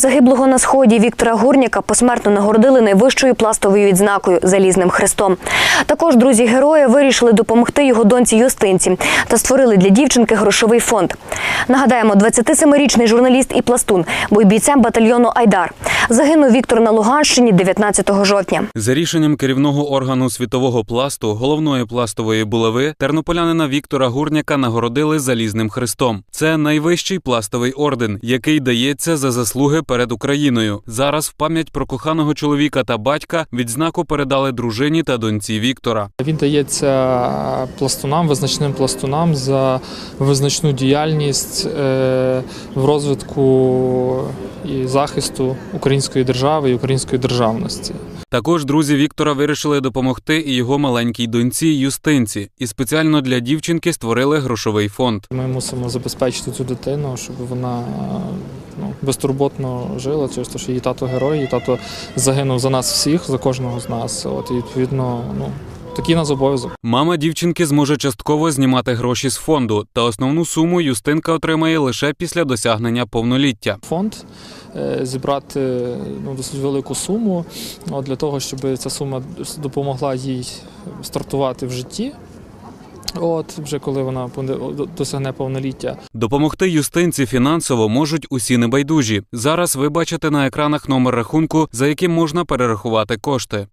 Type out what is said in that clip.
Загиблого на сході Віктора Гурняка посмертно нагородили найвищою пластовою відзнакою залізним хрестом. Також друзі героя вирішили допомогти його доньці Юстинці та створили для дівчинки грошовий фонд. Нагадаємо, 27-річний журналіст і пластун був бійцем батальйону Айдар. Загинув Віктор на Луганщині 19 жовтня. За рішенням керівного органу світового пласту, головної пластової булави, тернополянина Віктора Гурняка нагородили залізним хрестом. Це найвищий пластовий орден, який дається за заслуги перед Україною. Зараз в пам'ять про коханого чоловіка та батька відзнаку передали дружині та доньці Віктора. Він дається пластунам, визначним пластунам за визначну діяльність е, в розвитку і захисту української держави і української державності. Також друзі Віктора вирішили допомогти і його маленькій доньці Юстинці, і спеціально для дівчинки створили грошовий фонд. Ми мусимо забезпечити цю дитину, щоб вона ну, безтурботно жила, через те, що її тато герой, її тато загинув за нас всіх, за кожного з нас. От і відповідно, ну такий нас обов'язок. Мама дівчинки зможе частково знімати гроші з фонду, та основну суму Юстинка отримає лише після досягнення повноліття. Фонд е, зібрати ну, досить велику суму для того, щоб ця сума допомогла їй стартувати в житті. От вже коли вона досягне повноліття. Допомогти юстинці фінансово можуть усі небайдужі. Зараз ви бачите на екранах номер рахунку, за яким можна перерахувати кошти.